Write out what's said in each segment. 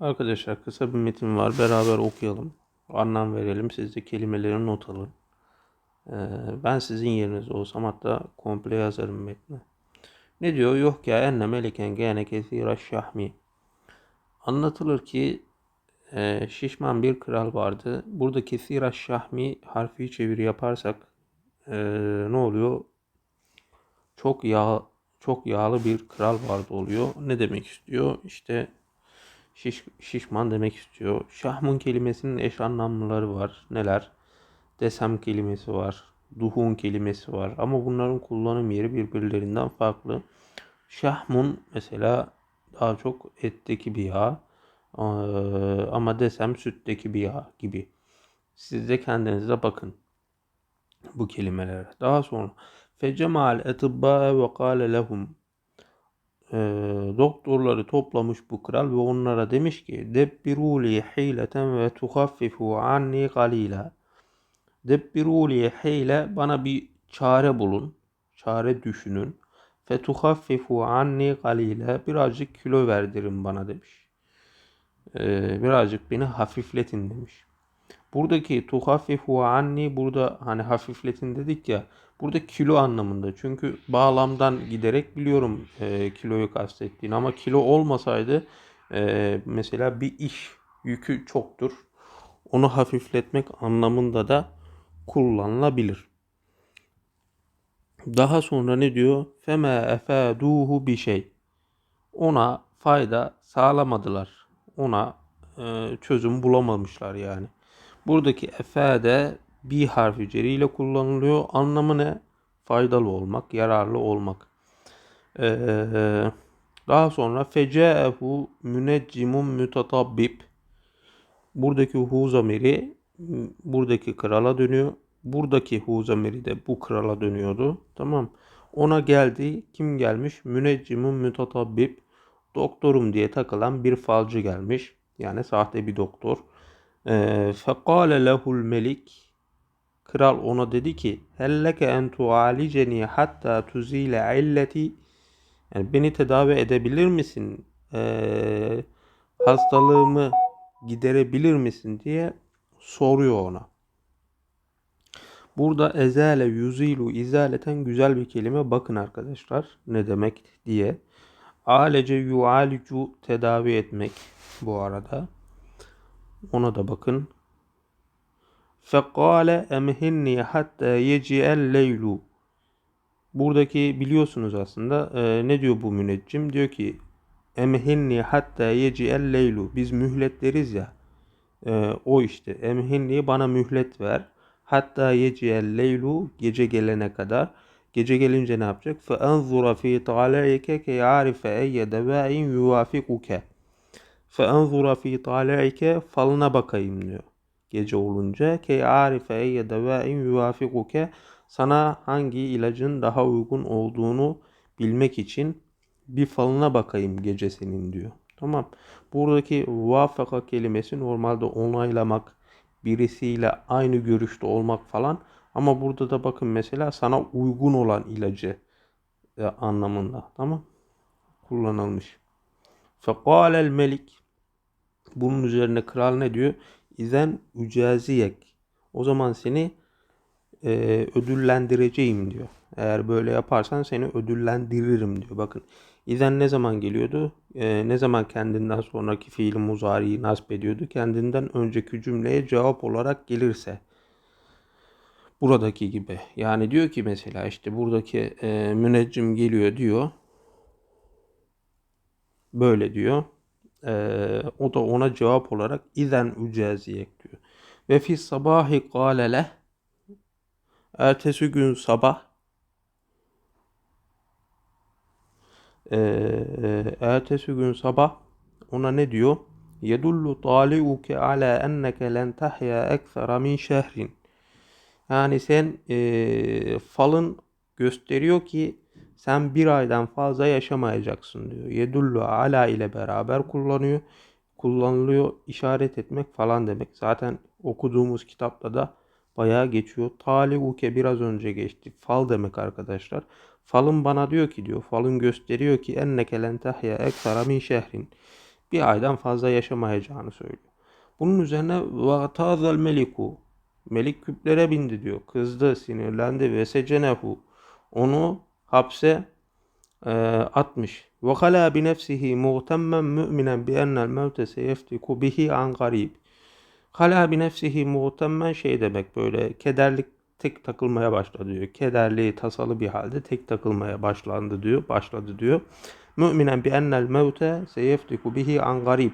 Arkadaşlar kısa bir metin var. Beraber okuyalım. Anlam verelim. Siz de kelimeleri not alın. Ee, ben sizin yerinizde olsam hatta komple yazarım metni. Ne diyor? Yok ya enne meleken gene kesira şahmi. Anlatılır ki e, şişman bir kral vardı. Burada kesira şahmi harfi çeviri yaparsak e, ne oluyor? Çok yağ çok yağlı bir kral vardı oluyor. Ne demek istiyor? İşte şiş, şişman demek istiyor. Şahmun kelimesinin eş anlamlıları var. Neler? Desem kelimesi var. Duhun kelimesi var. Ama bunların kullanım yeri birbirlerinden farklı. Şahmun mesela daha çok etteki bir yağ. Ama desem sütteki bir yağ gibi. Siz de kendinize bakın bu kelimelere. Daha sonra fecemal etibba ve kâle lehum e, doktorları toplamış bu kral ve onlara demiş ki Debbiruli hileten ve tuhaffifu anni galila Debbiruli hile bana bir çare bulun, çare düşünün. Fetuhaffifu anni galile birazcık kilo verdirin bana demiş. Ee, birazcık beni hafifletin demiş. Buradaki tuhaffifu anni burada hani hafifletin dedik ya burada kilo anlamında. Çünkü bağlamdan giderek biliyorum e, kiloyu kastettiğini ama kilo olmasaydı e, mesela bir iş yükü çoktur. Onu hafifletmek anlamında da kullanılabilir. Daha sonra ne diyor? Feme efeduhu bir şey. Ona fayda sağlamadılar. Ona e, çözüm bulamamışlar yani. Buradaki efade bir harfi ceriyle kullanılıyor. Anlamı ne? Faydalı olmak, yararlı olmak. Ee, daha sonra fece'ehu müneccimun mütetabbib. Buradaki hu zamiri buradaki krala dönüyor. Buradaki hu zamiri de bu krala dönüyordu. Tamam. Ona geldi. Kim gelmiş? Müneccimun mütetabbib. Doktorum diye takılan bir falcı gelmiş. Yani sahte bir doktor. Ee, fekale lehul melik Kral ona dedi ki helleke en tualiceni hatta tuzile illeti yani beni tedavi edebilir misin? Ee, hastalığımı giderebilir misin diye soruyor ona. Burada ezale yuzilu izaleten güzel bir kelime. Bakın arkadaşlar ne demek diye. Alece yualicu tedavi etmek bu arada. Ona da bakın. Fekale emhinni hatta yeci'el leylu. Buradaki biliyorsunuz aslında e, ne diyor bu müneccim? Diyor ki emhinni hatta yeci'el leylu. Biz mühletleriz ya. E, o işte emhinni bana mühlet ver. Hatta yeci'el leylu gece gelene kadar. Gece gelince ne yapacak? Fe enzura fi tala'ike ke ya'rife eyye devâin yuvafikuke. Fe enzura fi tala'ike falına bakayım diyor gece olunca ke arife ya da ve in yuvafikuke sana hangi ilacın daha uygun olduğunu bilmek için bir falına bakayım gece senin diyor. Tamam. Buradaki vafaka kelimesi normalde onaylamak, birisiyle aynı görüşte olmak falan. Ama burada da bakın mesela sana uygun olan ilacı e, anlamında. Tamam. Kullanılmış. Fekâlel melik. Bunun üzerine kral ne diyor? İzen ücaziyek. O zaman seni e, ödüllendireceğim diyor. Eğer böyle yaparsan seni ödüllendiririm diyor. Bakın İzen ne zaman geliyordu? E, ne zaman kendinden sonraki fiili muzariyi nasip ediyordu? Kendinden önceki cümleye cevap olarak gelirse. Buradaki gibi. Yani diyor ki mesela işte buradaki e, müneccim geliyor diyor. Böyle diyor. Ee, o da ona cevap olarak izen ücaziyek diyor. Ve fi sabahi kâlele ertesi gün sabah ee, ertesi gün sabah ona ne diyor? Yedullu tali'uke ala enneke len tahya ekthara min şehrin. Yani sen e, falın gösteriyor ki sen bir aydan fazla yaşamayacaksın diyor. Yedullu ala ile beraber kullanıyor. Kullanılıyor işaret etmek falan demek. Zaten okuduğumuz kitapta da bayağı geçiyor. Tali uke biraz önce geçti. Fal demek arkadaşlar. Falın bana diyor ki diyor. Falın gösteriyor ki enneke len tehya eksara min şehrin. bir aydan fazla yaşamayacağını söylüyor. Bunun üzerine vatazel meliku Melik küplere bindi diyor. Kızdı, sinirlendi ve secenehu. Onu hapse e, atmış. Ve hala bi nefsihi muhtemmen müminen bi ennel mevte seyeftiku bihi an garib. Hala bi nefsihi muhtemmen şey demek böyle kederlik tek takılmaya başladı diyor. Kederli, tasalı bir halde tek takılmaya başlandı diyor, başladı diyor. Müminen bi ennel mevte seyeftiku bihi an garib.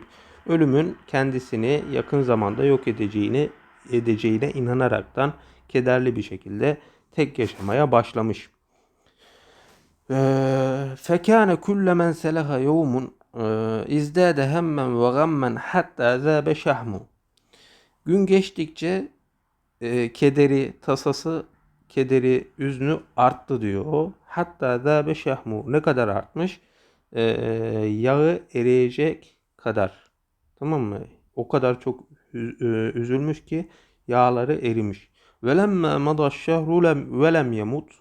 Ölümün kendisini yakın zamanda yok edeceğini edeceğine inanaraktan kederli bir şekilde tek yaşamaya başlamış. Fekâne kulle men seleha yevmun izdâde hemmen ve gammen hatta zâbe şahmu. Gün geçtikçe e, kederi, tasası, kederi, üznü arttı diyor o. Hatta zâbe şahmu. Ne kadar artmış? E, yağı eriyecek kadar. Tamam mı? O kadar çok üzülmüş ki yağları erimiş. Velemme madaş şehru lem velem yemut.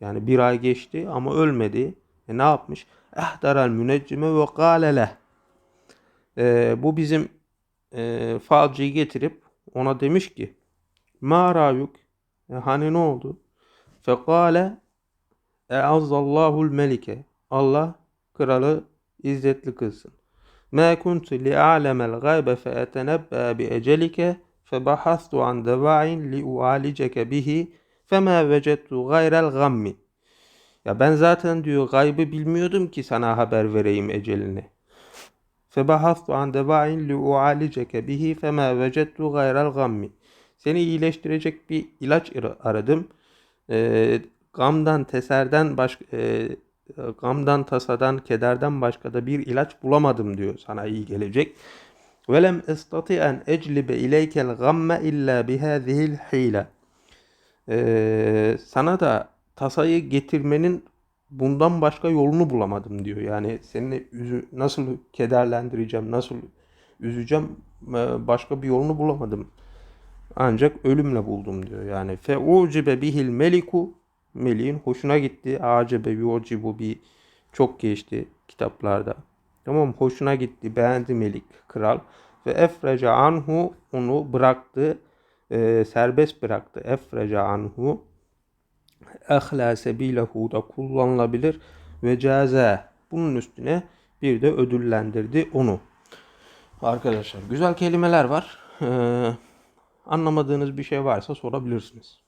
Yani bir ay geçti ama ölmedi. E ne yapmış? Ehderal müneccime ve kâle leh. E, bu bizim e, falcıyı getirip ona demiş ki Ma rayuk? E, hani ne oldu? Fekale Eazzallahul melike. Allah kralı izzetli kılsın. Ma kuntu li a'lemel gaybe fe etenebbe bi ecelike fe bahastu an deva'in li ualiceke bihi fema vecettu gayrel gammi. Ya ben zaten diyor gaybı bilmiyordum ki sana haber vereyim ecelini. Febahastu an deva'in li ualiceke bihi fema vecettu gayrel gammi. Seni iyileştirecek bir ilaç aradım. E, gamdan, teserden başka e, gamdan, tasadan, kederden başka da bir ilaç bulamadım diyor sana iyi gelecek. Velem estati en eclibe ileykel gamme illa bihâzihil hile. Ee, sana da tasayı getirmenin bundan başka yolunu bulamadım diyor. Yani seni üzü, nasıl kederlendireceğim, nasıl üzeceğim başka bir yolunu bulamadım. Ancak ölümle buldum diyor. Yani fe ucibe bihil meliku Melih'in hoşuna gitti. Acebe yucibu bir çok geçti kitaplarda. Tamam hoşuna gitti. Beğendi Melik kral. Ve efrece anhu onu bıraktı. E, serbest bıraktı. Efrece anhu ehla sebilehu da kullanılabilir. Ve caze bunun üstüne bir de ödüllendirdi onu. Arkadaşlar güzel kelimeler var. Ee, anlamadığınız bir şey varsa sorabilirsiniz.